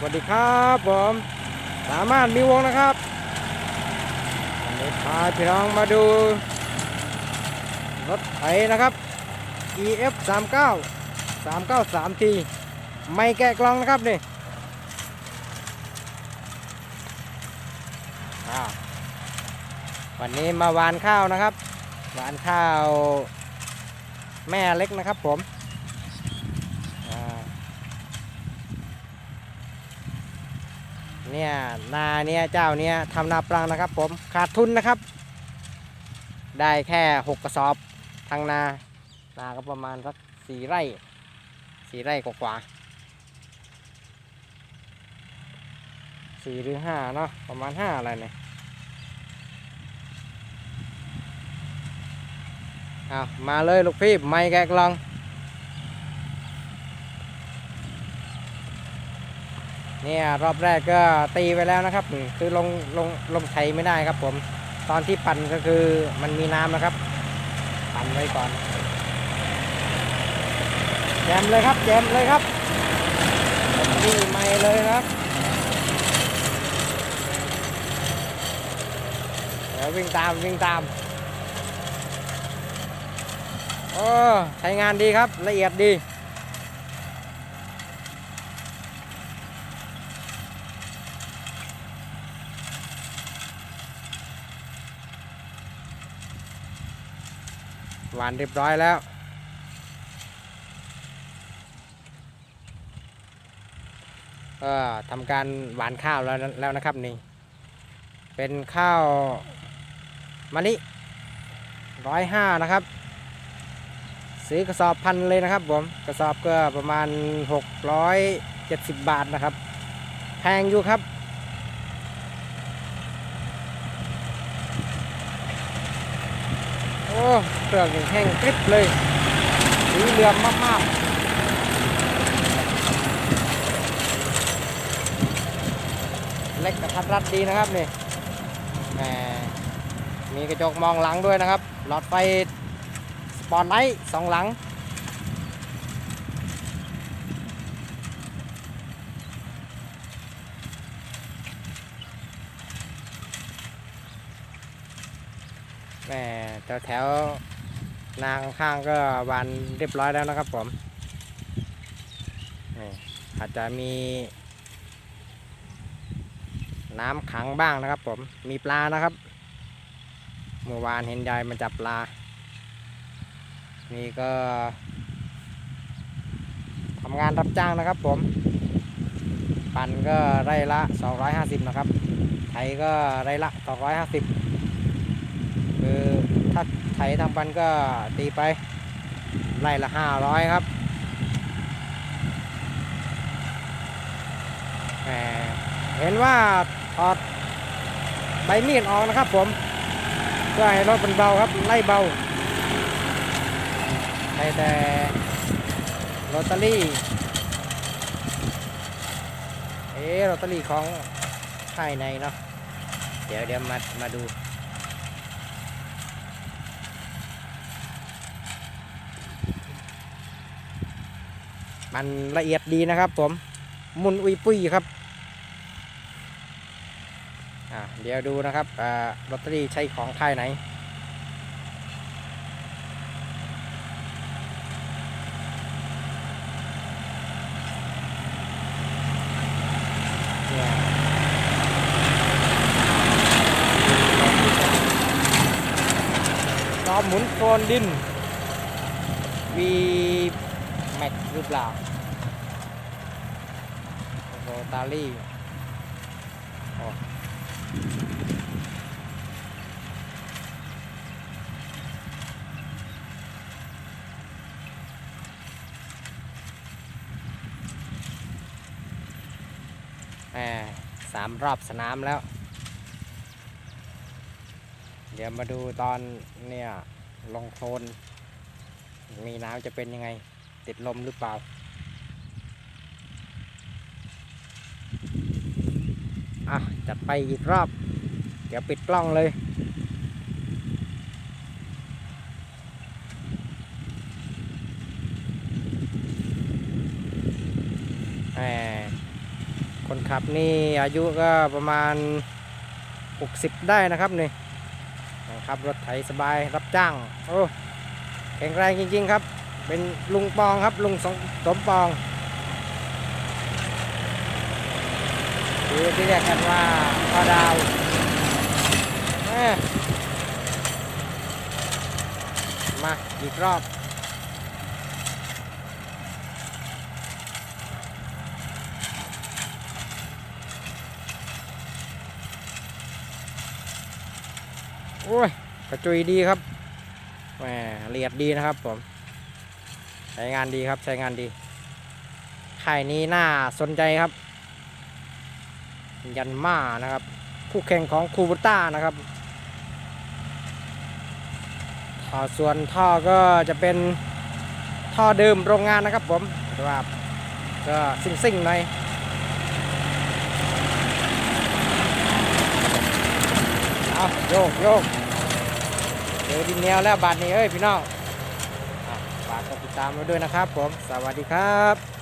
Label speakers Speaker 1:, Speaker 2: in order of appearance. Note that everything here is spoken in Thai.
Speaker 1: สวัสดีครับผมสามารถมีวงนะครับวันนี้พาพี่น้องมาดูรถไถนะครับ EF 39 393 t ไม่แกะกล่องนะครับนี่วันนี้มาหวานข้าวนะครับ หวานข้าวแม่เล็กนะครับผมอ่า เนี่ยนาเนี่ยเจ้าเนี่ยทำนาปลังนะครับ ผมขาดทุนนะครับ ได้แค่หกกระสอบทางนานาก็ประมาณสักสี่ไร่สี่ไร่กว่าสี่หรือห้าเนาะประมาณห้าอะไรเนี่ยเอามาเลยลูกพี่ไม่แกกลอง เนี่ยรอบแรกก็ตีไปแล้วนะครับ คือลงลงลงไถไม่ได้ครับ ผม ตอนที่ปั่นก็คือมันมีน้ำนะครับ ปั่นไว้ก่อนแจมเลยครับแจมเลยครับนี่ไม่เลยครับเดี๋ยววิ่งตามวิ่งตามโอ้ใช้งานดีครับละเอียดดี หวานเรียบร้อยแล้ว ก็ทำการหวานข้าวแล้วแล้วนะครับนี่ เป็นข้าวมะลิร้อยห้านะครับ ซื้อกระสอบพันเลยนะครับผม กระสอบก็ประมาณ 670 บาทนะครับ แพงอยู่ครับ อเครื่องแห้งกริบเลยสีเหลืองมากๆเล็กกระทัดรัดดีนะครับนี่แหมมีกระจกมองหลังด้วยนะครับ หลอดไฟสปอตไลท์สองหลัง แม่แถวแถวๆนาข้างก็วานเรียบร้อยแล้วนะครับผมนี่อาจจะมี น้ำขังบ้างนะครับผมมีปลานะครับเมื่อวานเห็นยายมันจับปลา นี่ก็ทำงานรับจ้างนะครับผม ปั่นก็ไร่ละ 250 นะครับไถก็ไร่ละ 250คือถ้า ไถทางปันก็ตีไปไร่ละห้าร้อยครับเห็นว่าถอดใบมีดออกนะครับผมเพื่อให้รถมันเบาครับไล่เบาใช้แต่ลอตเตอรี่เอ๊ลอตเตอรี่ของภายในเนาะเดี๋ยวเดี๋ยวมามาดู มันละเอียดดีนะครับผมมุนอุยปุ้ยครับเดี๋ยวดูนะครับลอตเตอรี่ใช้ของค่ายไหนล้อหมุนโคลนดิน วี แม็กหรือเปล่าโรตารี่โอ้แหมสามรอบสนามแล้ว เดี๋ยวมาดูตอนเนี่ยลงโคลนมีน้ำจะเป็นยังไง ติดลมหรือเปล่า อะ จัดไปอีกรอบ เดี๋ยวปิดกล้องเลยแหมคนขับนี่อายุก็ประมาณ 60 ได้นะครับนี่ขับรถไถสบายรับจ้าง โอ้แข็งแรงจริง ๆ ครับ เป็นลุงปองครับลุงสมสมปองหรือที่เรียกกันว่าพ่อดาวมาอีกรอบโอ้ยกระจุยดีครับแหมละเอียดดีนะครับผม ช้งานดีครับใช้งานดีค่ายนี้น่าสนใจครับ ยันมานะครับ คู่แข่งของคูบูต้านะครับท่อส่วนท่อก็จะเป็นท่อเดิมโรงงานนะครับผมแต่ว่าก็ซิ่งๆหน่อยเอาโยกโยกเจอดินแนวแล้วบาดนี้เอ้ยพี่น้อง ฝากกดติดตามไว้ด้วยนะครับผม สวัสดีครับ